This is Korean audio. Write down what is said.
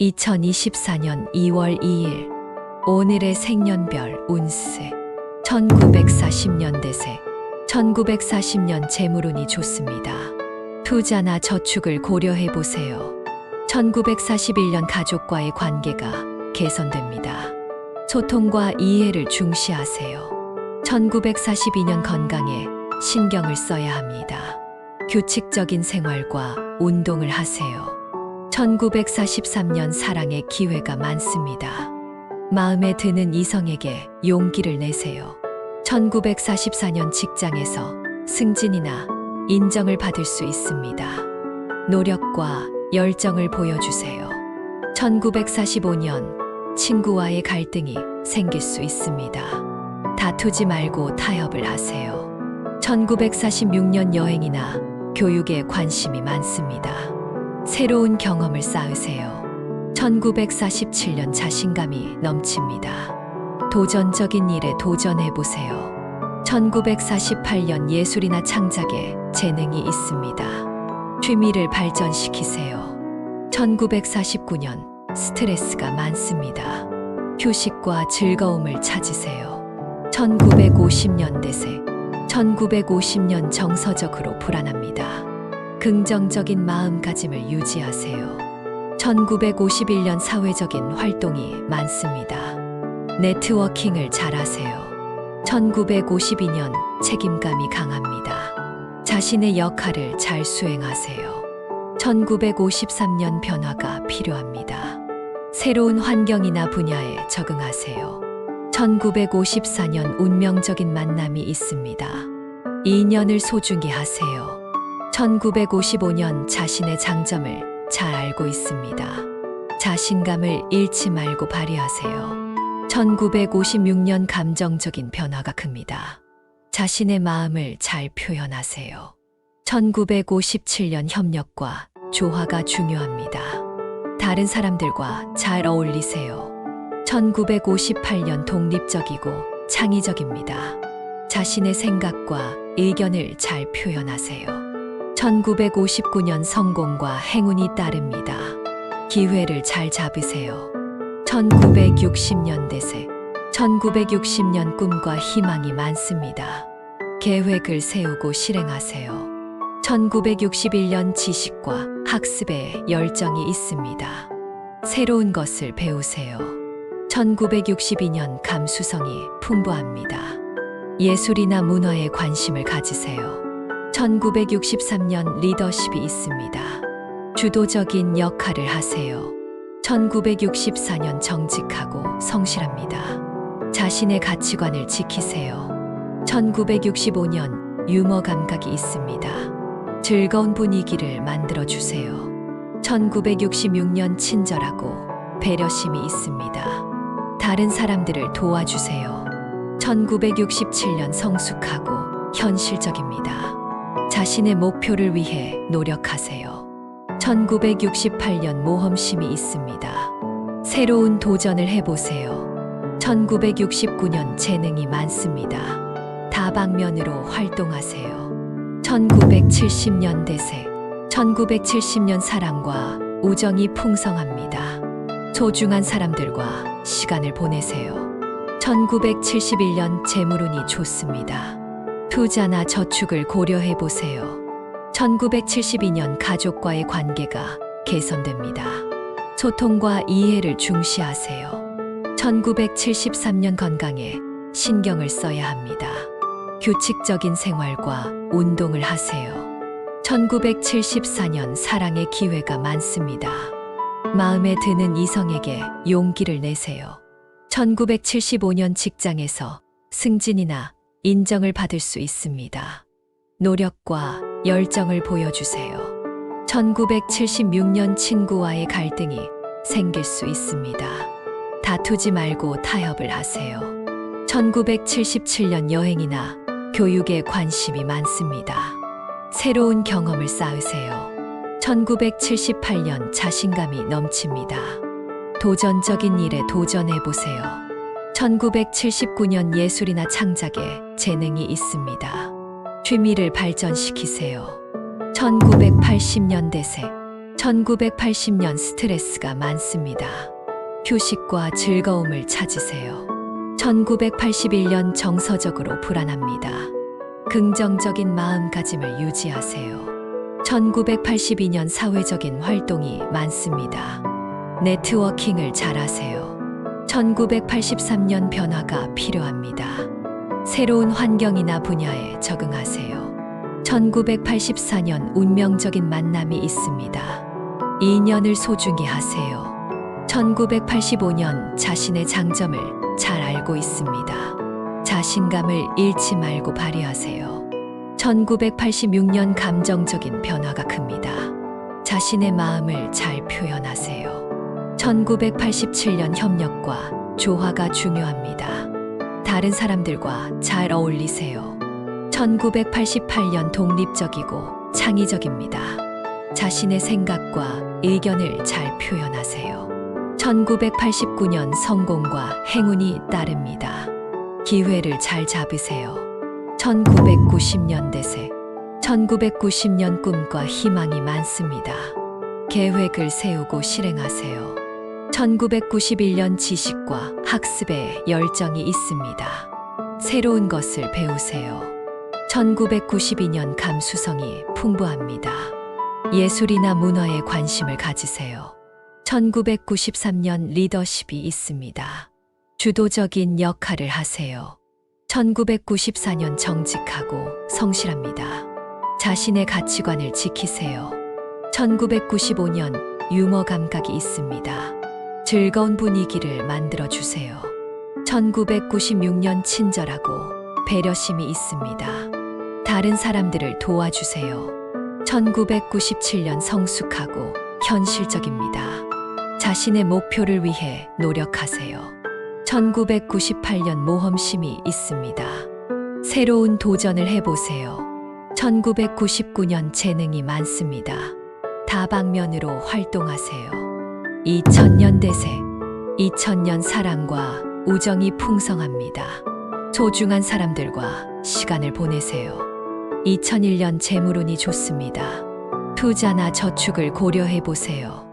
2024년 2월 2일 오늘의 생년별 운세 1940년대생 1940년 재물운이 좋습니다. 투자나 저축을 고려해 보세요. 1941년 가족과의 관계가 개선됩니다. 소통과 이해를 중시하세요. 1942년 건강에 신경을 써야 합니다. 규칙적인 생활과 운동을 하세요. 1943년 사랑의 기회가 많습니다. 마음에 드는 이성에게 용기를 내세요. 1944년 직장에서 승진이나 인정을 받을 수 있습니다. 노력과 열정을 보여주세요. 1945년 친구와의 갈등이 생길 수 있습니다. 다투지 말고 타협을 하세요. 1946년 여행이나 교육에 관심이 많습니다. 새로운 경험을 쌓으세요. 1947년 자신감이 넘칩니다. 도전적인 일에 도전해 보세요. 1948년 예술이나 창작에 재능이 있습니다. 취미를 발전시키세요. 1949년 스트레스가 많습니다. 휴식과 즐거움을 찾으세요. 1950년대생 1950년 정서적으로 불안합니다. 긍정적인 마음가짐을 유지하세요. 1951년 사회적인 활동이 많습니다. 네트워킹을 잘하세요. 1952년 책임감이 강합니다. 자신의 역할을 잘 수행하세요. 1953년 변화가 필요합니다. 새로운 환경이나 분야에 적응하세요. 1954년 운명적인 만남이 있습니다. 인연을 소중히 하세요. 1955년 자신의 장점을 잘 알고 있습니다. 자신감을 잃지 말고 발휘하세요. 1956년 감정적인 변화가 큽니다. 자신의 마음을 잘 표현하세요. 1957년 협력과 조화가 중요합니다. 다른 사람들과 잘 어울리세요. 1958년 독립적이고 창의적입니다. 자신의 생각과 의견을 잘 표현하세요. 1959년 성공과 행운이 따릅니다. 기회를 잘 잡으세요. 1960년대생 1960년 꿈과 희망이 많습니다. 계획을 세우고 실행하세요. 1961년 지식과 학습에 열정이 있습니다. 새로운 것을 배우세요. 1962년 감수성이 풍부합니다. 예술이나 문화에 관심을 가지세요. 1963년 리더십이 있습니다. 주도적인 역할을 하세요. 1964년 정직하고 성실합니다. 자신의 가치관을 지키세요. 1965년 유머 감각이 있습니다. 즐거운 분위기를 만들어 주세요. 1966년 친절하고 배려심이 있습니다. 다른 사람들을 도와주세요. 1967년 성숙하고 현실적입니다. 자신의 목표를 위해 노력하세요. 1968년 모험심이 있습니다. 새로운 도전을 해보세요. 1969년 재능이 많습니다. 다방면으로 활동하세요. 1970년대생 1970년 사랑과 우정이 풍성합니다. 소중한 사람들과 시간을 보내세요. 1971년 재물운이 좋습니다. 투자나 저축을 고려해 보세요. 1972년 가족과의 관계가 개선됩니다. 소통과 이해를 중시하세요. 1973년 건강에 신경을 써야 합니다. 규칙적인 생활과 운동을 하세요. 1974년 사랑의 기회가 많습니다. 마음에 드는 이성에게 용기를 내세요. 1975년 직장에서 승진이나 인정을 받을 수 있습니다. 노력과 열정을 보여주세요. 1976년 친구와의 갈등이 생길 수 있습니다. 다투지 말고 타협을 하세요. 1977년 여행이나 교육에 관심이 많습니다. 새로운 경험을 쌓으세요. 1978년 자신감이 넘칩니다. 도전적인 일에 도전해 보세요. 1979년 예술이나 창작에 재능이 있습니다. 취미를 발전시키세요. 1980년대생 1980년 스트레스가 많습니다. 휴식과 즐거움을 찾으세요. 1981년 정서적으로 불안합니다. 긍정적인 마음가짐을 유지하세요. 1982년 사회적인 활동이 많습니다. 네트워킹을 잘하세요. 1983년 변화가 필요합니다. 새로운 환경이나 분야에 적응하세요. 1984년 운명적인 만남이 있습니다. 인연을 소중히 하세요. 1985년 자신의 장점을 잘 알고 있습니다. 자신감을 잃지 말고 발휘하세요. 1986년 감정적인 변화가 큽니다. 자신의 마음을 잘 표현하세요. 1987년 협력과 조화가 중요합니다. 다른 사람들과 잘 어울리세요. 1988년 독립적이고 창의적입니다. 자신의 생각과 의견을 잘 표현하세요. 1989년 성공과 행운이 따릅니다. 기회를 잘 잡으세요. 1990년대생 1990년 꿈과 희망이 많습니다. 계획을 세우고 실행하세요. 1991년 지식과 학습에 열정이 있습니다. 새로운 것을 배우세요. 1992년 감수성이 풍부합니다. 예술이나 문화에 관심을 가지세요. 1993년 리더십이 있습니다. 주도적인 역할을 하세요. 1994년 정직하고 성실합니다. 자신의 가치관을 지키세요. 1995년 유머 감각이 있습니다. 즐거운 분위기를 만들어 주세요. 1996년 친절하고 배려심이 있습니다. 다른 사람들을 도와주세요. 1997년 성숙하고 현실적입니다. 자신의 목표를 위해 노력하세요. 1998년 모험심이 있습니다. 새로운 도전을 해보세요. 1999년 재능이 많습니다. 다방면으로 활동하세요. 2000년 대세, 2000년 사랑과 우정이 풍성합니다. 소중한 사람들과 시간을 보내세요. 2001년 재물운이 좋습니다. 투자나 저축을 고려해 보세요.